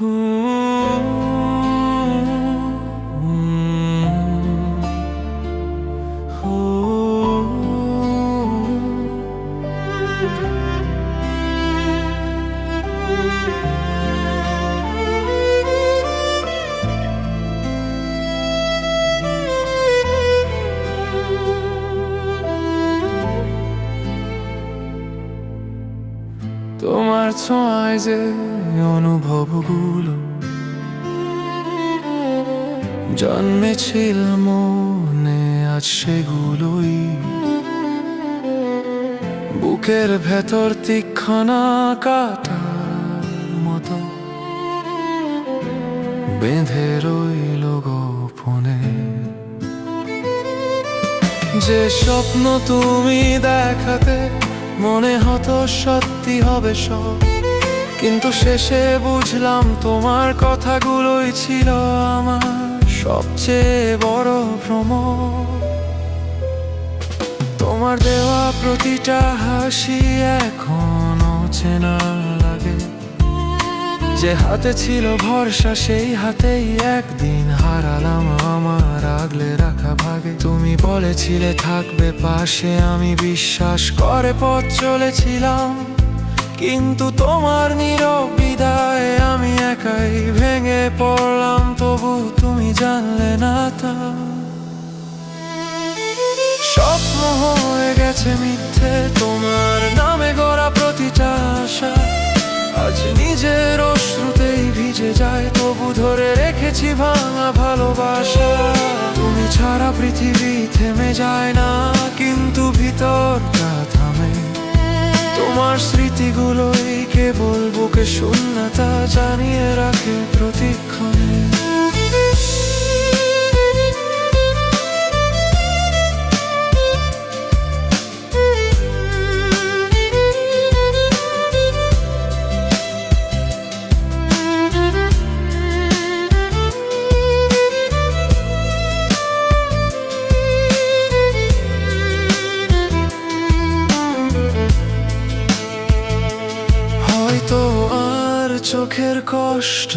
Ooh. তোমার ছোঁয়ায় যে অনুভবগুলো। জন্মেছিল মনে আজ সেগুলোই। বুকের ভেতর তীক্ষণা কাটার মতো। বেঁধে রইল গোপনে। যে স্বপ্ন তুমি দেখাতে মনে হতো সত্যি হবে সব। কিন্তু শেষে বুঝলাম তোমার কথাগুলোই ছিল আমার সবচেয়ে বড় ভ্রম তোমার দেওয়া প্রতিটা হাসি এখনও চেনা লাগে। যে হাতে ছিল ভরসা, সেই হাতেই একদিন হারালাম তুমি বলেছিলে থাকবে পাশে, আমি বিশ্বাস করে পথ চলেছিলাম। কিন্তু তোমার নীরব বিদায় আমি একাই ভেঙে পড়লাম, তবু তুমি জানলে না তা। স্বপ্ন হয়ে গেছে মিথ্যে, তোমার নামে গড়া প্রতিটা আশা। আজ নিজের অশ্রুতেই ভিজে যায়, তবু ধরে রেখেছি ভাঙা ভালোবাসা। ছাড়া পৃথিবী থেমে যায় না, কিন্তু ভিতরটা থামে। তোমার স্মৃতিগুলোই কেবল বুকে শূন্যতা জানিয়ে রাখে প্রতিক্ষণে চোখের কষ্ট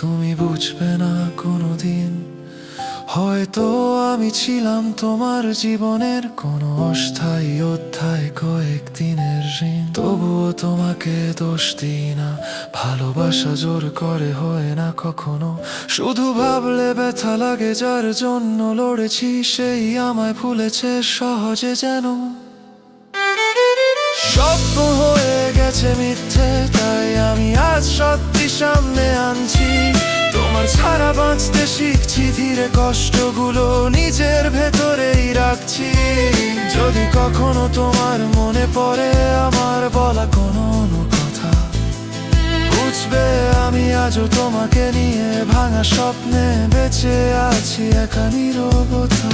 তুমি বুঝবে না কোনোদিন। হয়তো আমি ছিলাম তোমার জীবনের কোনো অস্থায়ী অধ্যায় কয়েকদিনের ঋণ। তবুও তোমাকে দোষ দিই না, ভালোবাসা জোর করে হয় না কখনো। শুধু ভাবলে ব্যথা লাগে যার জন্য লড়েছি, সেই আমায় ভুলেছে সহজে যেন। স্বপ্ন হয়ে গেছে মিথ্যে সত্যি সামনে আনছি। তোমার ছাড়া বাঁচতে শিখছি, ধীরে কষ্টগুলো নিজের ভেতরেই রাখছি। যদি কখনো তোমার মনে পড়ে আমার বলা কোনো কথা, বুঝবে আমি আজও তোমাকে নিয়ে ভাঙা স্বপ্নে বেঁচে আছি, একা নীরবতা